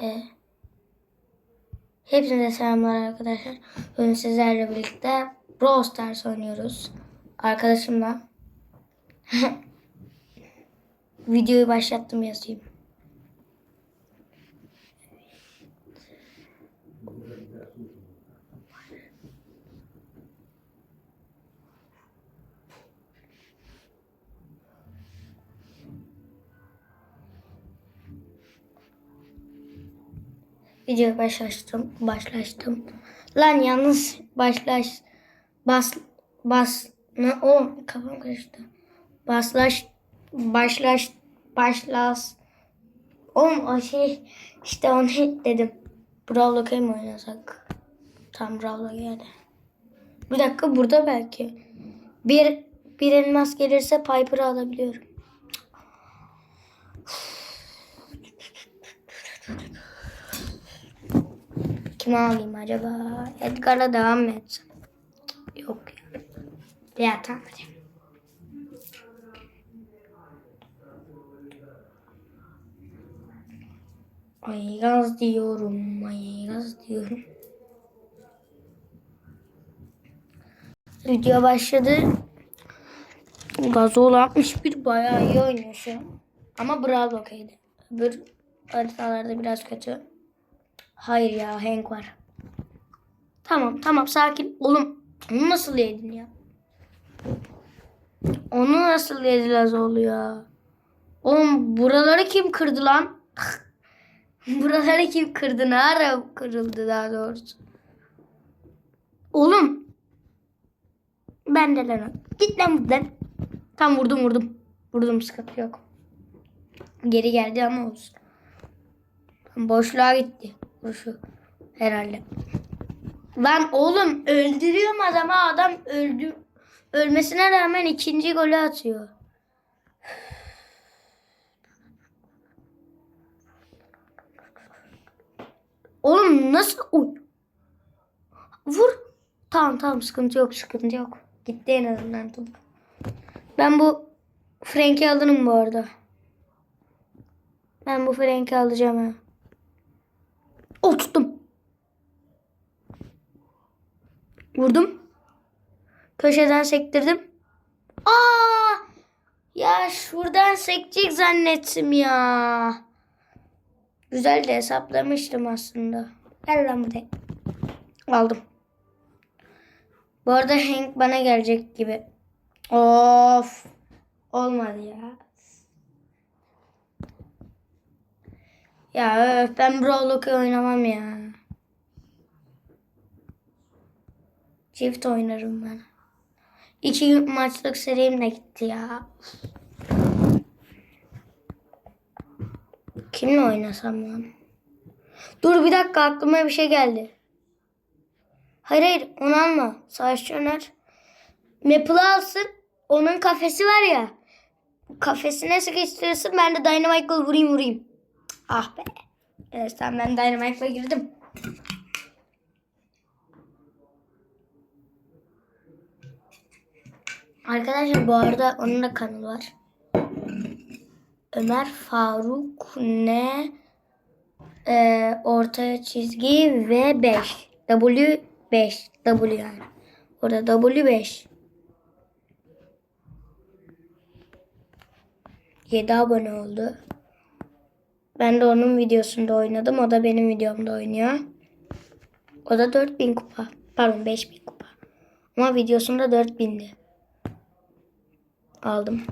be. Hepinize selamlar arkadaşlar. Bugün sizlerle birlikte Brawl Stars oynuyoruz. Arkadaşımla. Videoyu başlattım yazayım. Videoyu başlaştım. Başlaştım. Lan yalnız başlaş. Bas. Bas. Ne? Oğlum kafam karıştı. Baslaş. Başlaş. Başlas. Oğlum o şey işte onu dedim. Brawl'la okay mi oynasak? Tam Brawl'la geldi. Bir dakika burada belki. Bir bir elmas gelirse Piper'ı alabiliyorum. Kimi alayım acaba? Edgar'la devam mı etsem? Yok ya. Ya tamam hadi. Ay gaz diyorum. Ay gaz diyorum. Video başladı. Gazol 61 bayağı iyi oynuyor şu an. Ama Brawl okeydi. Öbür haritalarda biraz kötü. Hayır ya Hank var. Tamam tamam sakin. Oğlum onu nasıl yedin ya? Onu nasıl yedi Lazoğlu ya? Oğlum buraları kim kırdı lan? buraları kim kırdı? Ne ara kırıldı daha doğrusu? Oğlum. Ben de lan. Git lan buradan. Tam vurdum vurdum. Vurdum sıkıntı yok. Geri geldi ama olsun. Boşluğa gitti. Boşu. Herhalde. Lan oğlum öldürüyorum adamı. Adam öldü. Ölmesine rağmen ikinci golü atıyor. Oğlum nasıl? Oy. Vur. Tamam tamam sıkıntı yok sıkıntı yok. Gitti en azından top. Ben bu Frank'i alırım bu arada. Ben bu Frank'i alacağım ha. Oh tuttum. Vurdum. Köşeden sektirdim. Aa! Ya şuradan sekecek zannettim ya. Güzel de hesaplamıştım aslında. Gel lan buraya. Aldım. Bu arada Hank bana gelecek gibi. Of. Olmadı ya. Ya öf, ben Brawl oynamam ya. Çift oynarım ben. İki maçlık serim de gitti ya. Kimle oynasam lan? Dur bir dakika aklıma bir şey geldi. Hayır hayır onu alma. Savaş Öner. Maple'ı alsın. Onun kafesi var ya. Kafesine sıkıştırırsın ben de Dynamite'la vurayım vurayım. Ah be. Evet ben Dynamite'la girdim. Arkadaşlar bu arada onun da kanalı var. Ömer Faruk ne e, ortaya çizgi ve 5 W 5 W yani. Orada W 5 7 abone oldu. Ben de onun videosunda oynadım. O da benim videomda oynuyor. O da 4000 kupa. Pardon 5000 kupa. Ama videosunda 4000'di. Aldım.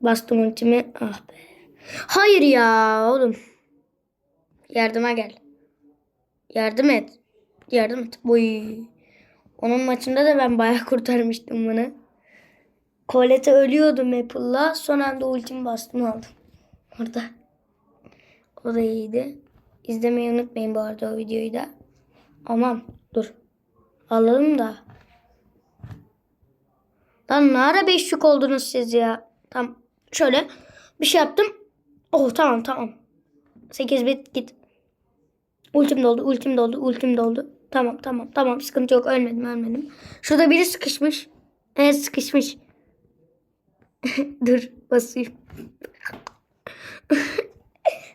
Bastım ultimi. Ah be. Hayır ya oğlum. Yardıma gel. Yardım et. Yardım et. Boy. Onun maçında da ben bayağı kurtarmıştım bunu. Colette ölüyordu Maple'la. Son anda ultimi bastım aldım. Orada. O da iyiydi. İzlemeyi unutmayın bu arada o videoyu da. Aman dur. Alalım da. Lan ne ara beş yük oldunuz siz ya? Tam şöyle bir şey yaptım. Oh tamam tamam. 8 bit git. Ultim doldu, ultim doldu, ultim doldu. Tamam tamam tamam sıkıntı yok ölmedim ölmedim. Şurada biri sıkışmış. Evet sıkışmış. Dur basayım.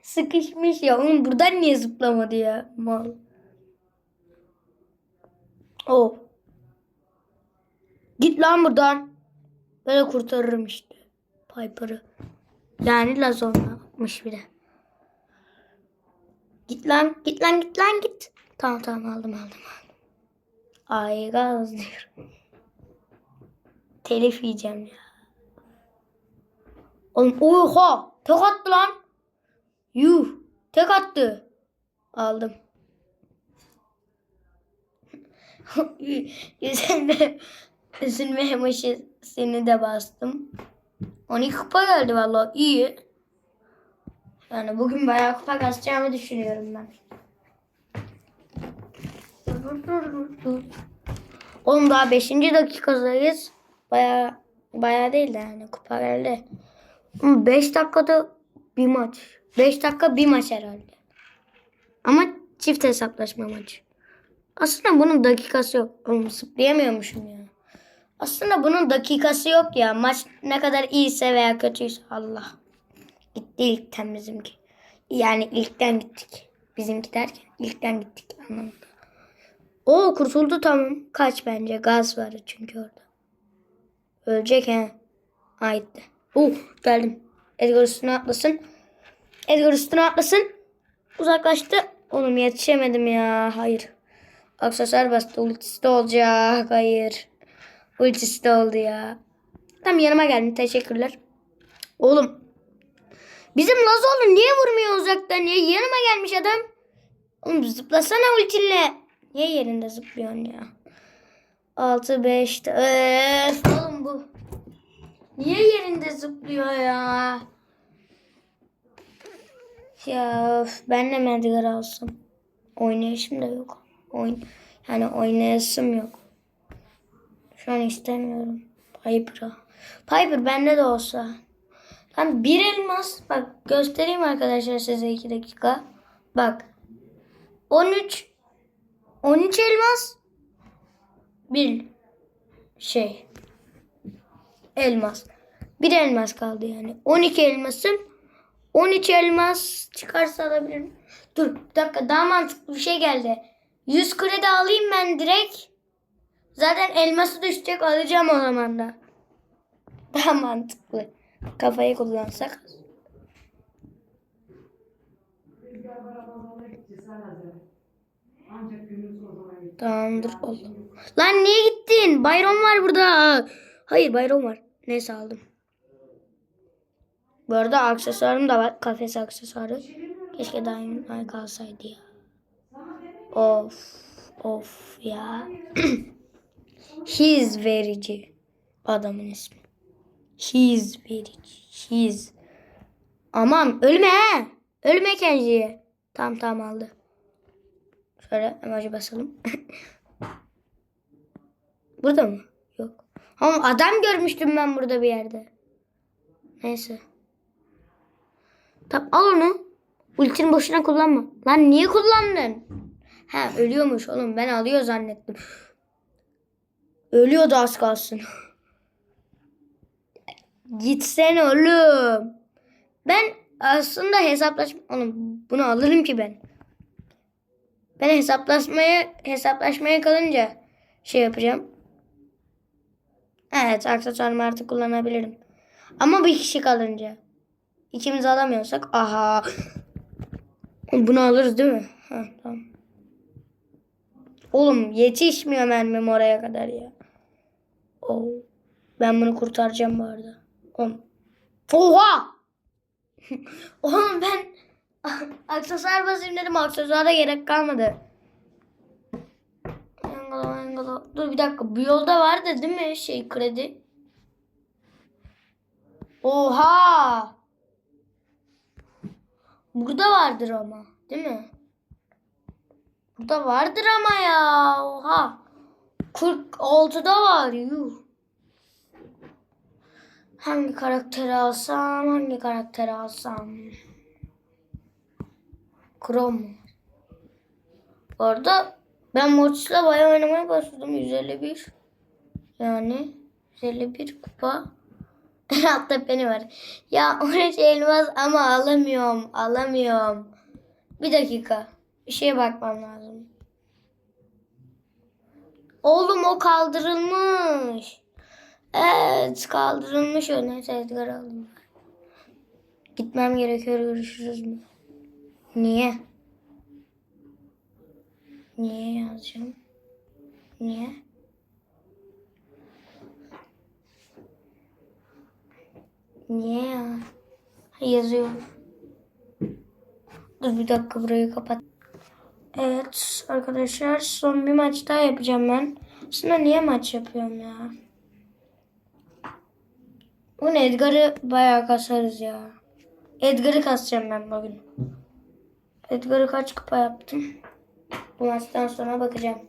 sıkışmış ya. Oğlum buradan niye zıplamadı ya? Mal. Oh. Git lan buradan. Böyle kurtarırım işte. Piper'ı. Yani Lazon'la bir de. Git lan, git lan, git lan, git. Tamam tamam aldım aldım aldım. Ay gaz diyorum. Telif yiyeceğim ya. Oğlum oha tek attı lan. Yuh tek attı. Aldım. Üzülme, üzülme emoşisini de bastım. 12 kupa geldi vallahi iyi. Yani bugün bayağı kupa kasacağımı düşünüyorum ben. Oğlum daha 5. dakikadayız. Bayağı bayağı değil de yani kupa geldi. 5 dakikada bir maç. 5 dakika bir maç herhalde. Ama çift hesaplaşma maçı. Aslında bunun dakikası yok. Oğlum zıplayamıyormuşum ya. Aslında bunun dakikası yok ya. Maç ne kadar iyiyse veya kötüyse Allah. Gitti ilkten bizimki. Yani ilkten gittik. Bizimki derken ilkten gittik anlamında. O kurtuldu tamam. Kaç bence. Gaz var çünkü orada. Ölecek he. Aitti. Uh geldim. Edgar üstüne atlasın. Edgar üstüne atlasın. Uzaklaştı. Oğlum yetişemedim ya. Hayır. Aksesuar bastı. Ultisi de olacak. Hayır. Ultisi de oldu ya. Tam yanıma geldin. Teşekkürler. Oğlum. Bizim Lazoğlu niye vurmuyor uzaktan? Niye yanıma gelmiş adam? Oğlum zıplasana ultinle. Niye yerinde zıplıyorsun ya? 6 5 Öf oğlum bu. Niye yerinde zıplıyor ya? Ya öf, ben de Medgar alsam. Oynayışım da yok. Oyun, yani oynayasım yok. Şu an istemiyorum. Piper'a. Piper bende de olsa. Tam bir elmas. Bak göstereyim arkadaşlar size iki dakika. Bak. 13 13 elmas. Bir şey. Elmas. Bir elmas kaldı yani. 12 elmasım. 13 elmas çıkarsa alabilirim. Dur bir dakika daha mantıklı bir şey geldi. 100 kredi alayım ben direkt. Zaten elması düşecek alacağım o zaman da. Daha mantıklı. Kafayı kullansak. Tamamdır oğlum. Lan niye gittin? Bayram var burada. Hayır bayram var. Neyse aldım. Bu arada aksesuarım da var. Kafes aksesuarı. Keşke daim kalsaydı ya. Of. Of ya. His verici. Adamın ismi. His verici. His. Aman ölme. Ölme Kenji'ye. Tamam tamam aldı. Şöyle emoji basalım. burada mı? Yok. Ama adam görmüştüm ben burada bir yerde. Neyse. Tamam al onu. Ultini boşuna kullanma. Lan niye kullandın? Ha ölüyormuş oğlum. Ben alıyor zannettim. Ölüyordu az kalsın. Gitsene oğlum. Ben aslında hesaplaşma... Oğlum bunu alırım ki ben. Ben hesaplaşmaya hesaplaşmaya kalınca şey yapacağım. Evet aksesuarımı artık kullanabilirim. Ama bir kişi kalınca. İkimiz alamıyorsak aha. Bunu alırız değil mi? Ha, tamam. Oğlum yetişmiyor mermim oraya kadar ya. Oh. Ben bunu kurtaracağım bu arada. Oğlum. Oha! Oğlum ben aksesuar basayım dedim. Aksesuara gerek kalmadı. Angolo, angolo. Dur bir dakika. Bu yolda vardı değil mi şey kredi? Oha! Burada vardır ama. Değil mi? Burada vardır ama ya. Oha. 46'da var. Yuh. Hangi karakteri alsam? Hangi karakteri alsam? Chrome. Orada ben Mortis'le bayağı oynamaya başladım. 151. Yani 151 kupa. Altta beni var. Ya 13 elmas ama alamıyorum. Alamıyorum. Bir dakika. Bir şeye bakmam lazım. Oğlum o kaldırılmış. Evet kaldırılmış o. Neyse Edgar. Gitmem gerekiyor. Görüşürüz mü? Niye? Niye yazacağım? Niye? Niye ya? Yazıyorum. Dur bir dakika burayı kapat. Evet arkadaşlar son bir maç daha yapacağım ben. Aslında niye maç yapıyorum ya? Bu ne Edgar'ı bayağı kasarız ya. Edgar'ı kasacağım ben bugün. Edgar'ı kaç kupa yaptım? Bu maçtan sonra bakacağım.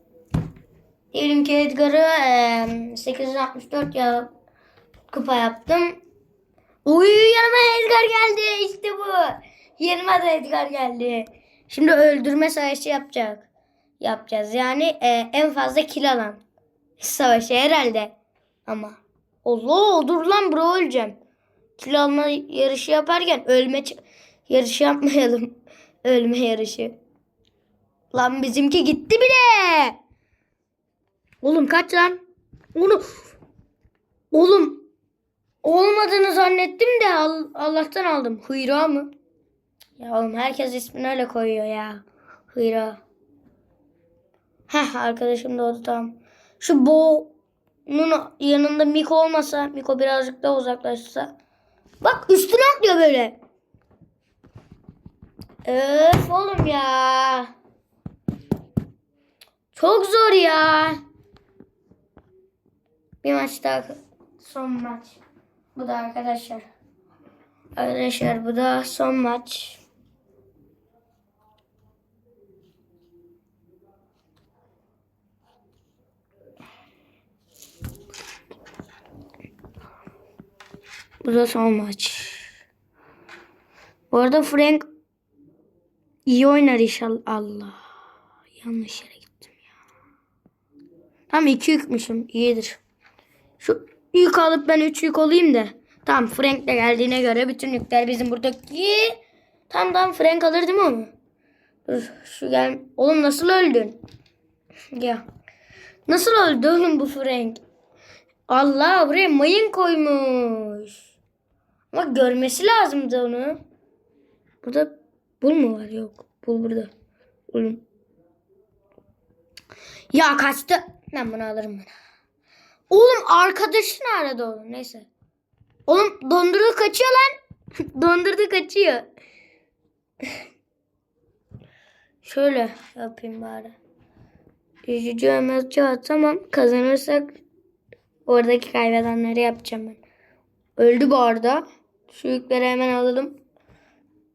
Diyelim ki Edgar'ı eee, 864 ya kupa yaptım. Uy yanıma Edgar geldi. İşte bu. Yanıma da Edgar geldi. Şimdi öldürme savaşı yapacak. Yapacağız. Yani eee, en fazla kill alan savaşı herhalde. Ama. Allah dur lan bro öleceğim. Kill alma yarışı yaparken ölme yarışı yapmayalım. Ölme yarışı. Lan bizimki gitti bile. Oğlum kaç lan? Onu Oğlum olmadığını zannettim de Al- Allah'tan aldım. Hıyra mı? Ya oğlum herkes ismini öyle koyuyor ya. Hıyra. Heh arkadaşım doğdu tamam. Şu Bo'nun yanında Miko olmasa, Miko birazcık daha uzaklaşsa. Bak üstüne atlıyor böyle. Öf oğlum ya. Çok zor ya. Bir maç daha. Son maç. Bu da arkadaşlar. Arkadaşlar bu da son maç. Bu da son maç. Bu arada Frank iyi oynar inşallah. Allah. Yanlış yere gittim ya. Tam iki yükmüşüm. İyidir. Şu yük alıp ben üç yük olayım da. Tamam Frank de geldiğine göre bütün yükler bizim buradaki. Tam tam Frank alır değil mi onu? Dur şu gel. Oğlum nasıl öldün? Ya. Nasıl öldü oğlum bu Frank? Allah buraya mayın koymuş. Ama görmesi lazımdı onu. Burada bul mu var? Yok. Bul burada. Oğlum. Ya kaçtı. Ben bunu alırım ben. Oğlum arkadaşın aradı oğlum. Neyse. Oğlum dondurdu kaçıyor lan. dondurdu kaçıyor. Şöyle yapayım bari. Üzücü Ömer'e tamam. Kazanırsak oradaki kaybedenleri yapacağım ben. Öldü bu arada. Şu yükleri hemen alalım.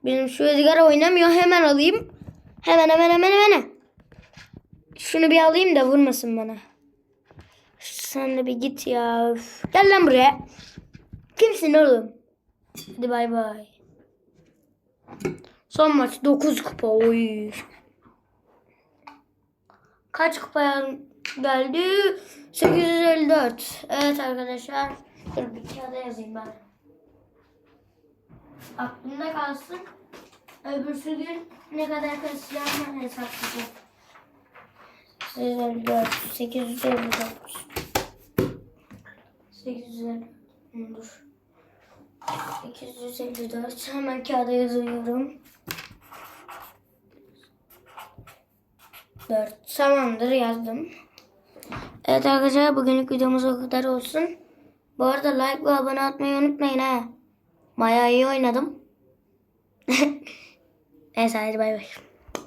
Benim şu Edgar oynamıyor. Hemen alayım. Hemen hemen hemen hemen. Şunu bir alayım da vurmasın bana. Sen de bir git ya. Üf. Gel lan buraya. Kimsin oğlum? Hadi bay bay. Son maç 9 kupa. Oy. Kaç kupa geldi? 854. Evet arkadaşlar. Dur bir kağıda yazayım ben. Aklımda kalsın. Öbürsü gün ne kadar kasacağımı hesaplayacağım. 854, 859. 854. Dur. 854. Hemen kağıda yazıyorum. 4. Tamamdır yazdım. Evet arkadaşlar bugünlük videomuz o kadar olsun. Bu arada like ve abone olmayı unutmayın ha. Bayağı iyi oynadım. Neyse hadi bay bay.